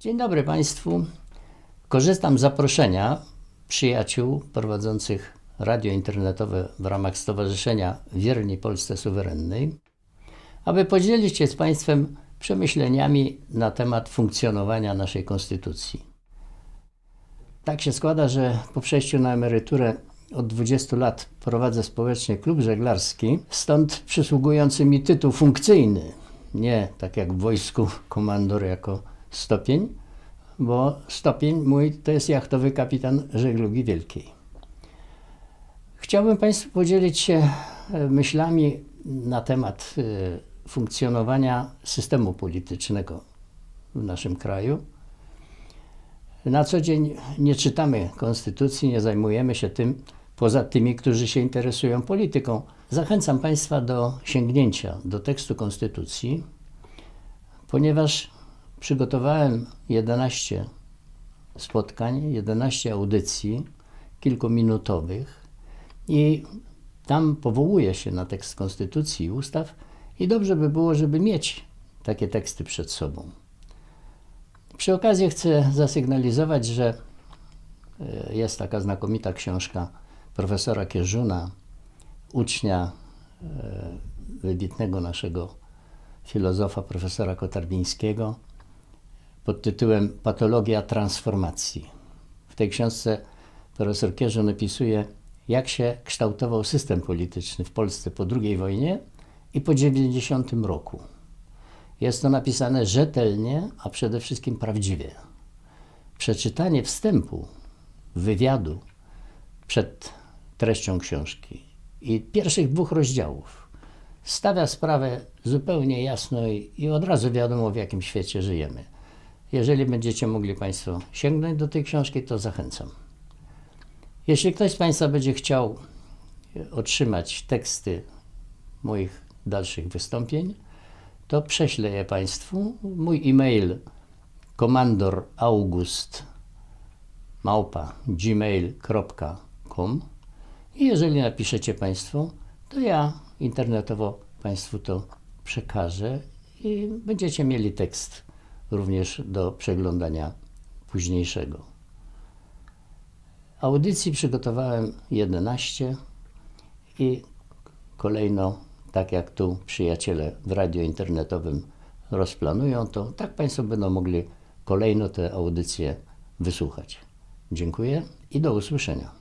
Dzień dobry Państwu. Korzystam z zaproszenia przyjaciół prowadzących radio internetowe w ramach Stowarzyszenia Wierni Polsce Suwerennej, aby podzielić się z Państwem przemyśleniami na temat funkcjonowania naszej Konstytucji. Tak się składa, że po przejściu na emeryturę od 20 lat prowadzę społecznie klub żeglarski, stąd przysługujący mi tytuł funkcyjny. Nie tak jak w wojsku komandor jako stopień, bo stopień mój to jest jachtowy kapitan żeglugi wielkiej. Chciałbym Państwu podzielić się e, myślami na temat e, funkcjonowania systemu politycznego w naszym kraju. Na co dzień nie czytamy konstytucji, nie zajmujemy się tym, poza tymi, którzy się interesują polityką. Zachęcam Państwa do sięgnięcia do tekstu konstytucji, ponieważ przygotowałem 11 spotkań, 11 audycji kilkuminutowych i tam powołuję się na tekst konstytucji i ustaw i dobrze by było, żeby mieć takie teksty przed sobą. Przy okazji chcę zasygnalizować, że e, jest taka znakomita książka profesora Kierzuna, ucznia e, wybitnego naszego filozofa, profesora Kotarbińskiego, pod tytułem Patologia transformacji. W tej książce profesor Kierzun opisuje, jak się kształtował system polityczny w Polsce po II wojnie i po 90 roku. Jest to napisane rzetelnie, a przede wszystkim prawdziwie. Przeczytanie wstępu, wywiadu przed treścią książki i pierwszych dwóch rozdziałów stawia sprawę zupełnie jasno i, i od razu wiadomo, w jakim świecie żyjemy. Jeżeli będziecie mogli Państwo sięgnąć do tej książki, to zachęcam. Jeśli ktoś z Państwa będzie chciał otrzymać teksty moich dalszych wystąpień, to prześlę je Państwu. Mój e-mail gmail.com i jeżeli napiszecie Państwo, to ja internetowo Państwu to przekażę i będziecie mieli tekst również do przeglądania późniejszego. Audycji przygotowałem 11 i kolejno, tak jak tu przyjaciele w radio internetowym rozplanują, to tak Państwo będą mogli kolejno te audycje wysłuchać. Dziękuję i do usłyszenia.